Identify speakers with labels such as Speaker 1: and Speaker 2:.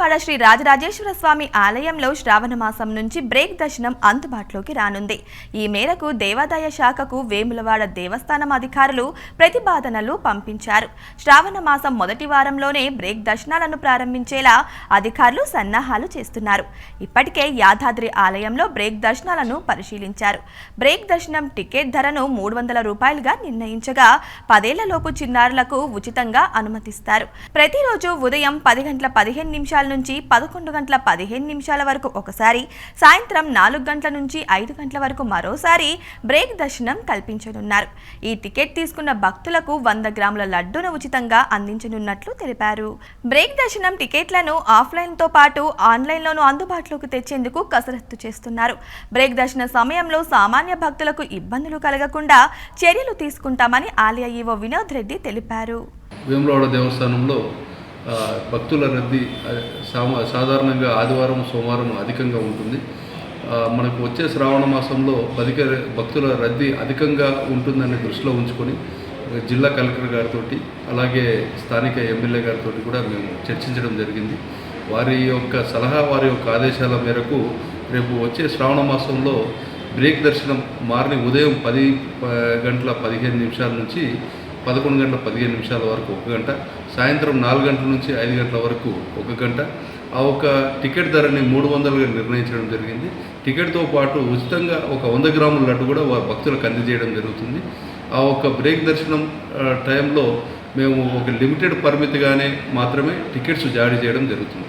Speaker 1: విజయవాడ శ్రీ రాజరాజేశ్వర స్వామి ఆలయంలో శ్రావణ మాసం నుంచి బ్రేక్ దర్శనం అందుబాటులోకి రానుంది. ఈ మేరకు దేవాదాయ శాఖకు వేములవాడ దేవస్థానం అధికారులు ప్రతిపాదనలు పంపించారు. శ్రావణ మాసం మొదటి వారంలోనే బ్రేక్ దర్శనాలను ప్రారంభించేలా అధికారులు సన్నాహాలు చేస్తున్నారు. ఇప్పటికే యాదాద్రి ఆలయంలో బ్రేక్ దర్శనాలను పరిశీలించారు. బ్రేక్ దర్శనం టికెట్ ధరను మూడు వందల రూపాయలుగా నిర్ణయించగా పదేళ్ళలోపు చిన్నారులకు ఉచితంగా అనుమతిస్తారు. ప్రతిరోజు ఉదయం పది గంటల పదిహేను నిమిషాల నుంచి పదకొండు గంటల పదిహేను నిమిషాల వరకు ఒకసారి సాయంత్రం నాలుగు గంటల నుంచి ఐదు గంటల వరకు మరోసారి బ్రేక్ దర్శనం కల్పించనున్నారు. ఈ టికెట్ తీసుకున్న భక్తులకు వంద గ్రాముల లడ్డూను ఉచితంగా అందించనున్నట్లు తెలిపారు. బ్రేక్ దర్శనం టికెట్లను ఆఫ్లైన్తో పాటు ఆన్లైన్లోనూ అందుబాటులోకి తెచ్చేందుకు కసరత్తు చేస్తున్నారు. బ్రేక్ దర్శన సమయంలో సామాన్య భక్తులకు ఇబ్బందులు కలగకుండా చర్యలు తీసుకుంటామని ఆలయ ఈవో వినోద్ రెడ్డి తెలిపారు.
Speaker 2: వేములవాడ దేవస్థానంలో భక్తుల రద్దీ సామ సాధారణంగా ఆదివారం సోమవారం అధికంగా ఉంటుంది. మనకు వచ్చే శ్రావణ మాసంలో అధిక భక్తుల రద్దీ అధికంగా ఉంటుందని దృష్టిలో ఉంచుకొని జిల్లా కలెక్టర్ గారితో అలాగే స్థానిక ఎమ్మెల్యే గారితో కూడా మేము చర్చించడం జరిగింది. వారి యొక్క సలహా వారి యొక్క ఆదేశాల మేరకు రేపు వచ్చే శ్రావణ మాసంలో బ్రేక్ దర్శనం మార్నింగ్ ఉదయం పది గంటల పదిహేను నిమిషాల నుంచి పదకొండు గంటల పదిహేను నిమిషాల వరకు ఒక గంట సాయంత్రం నాలుగు గంటల నుంచి ఐదు గంటల వరకు ఒక గంట. ఆ ఒక టికెట్ ధరని మూడు వందలుగా నిర్ణయించడం జరిగింది. టికెట్తో పాటు ఉచితంగా ఒక వంద గ్రాముల లడ్డు కూడా వారి భక్తులకు అందజేయడం జరుగుతుంది. ఆ ఒక బ్రేక్ దర్శనం టైంలో మేము ఒక లిమిటెడ్ పరిమితిగానే మాత్రమే టికెట్స్ జారీ చేయడం జరుగుతుంది.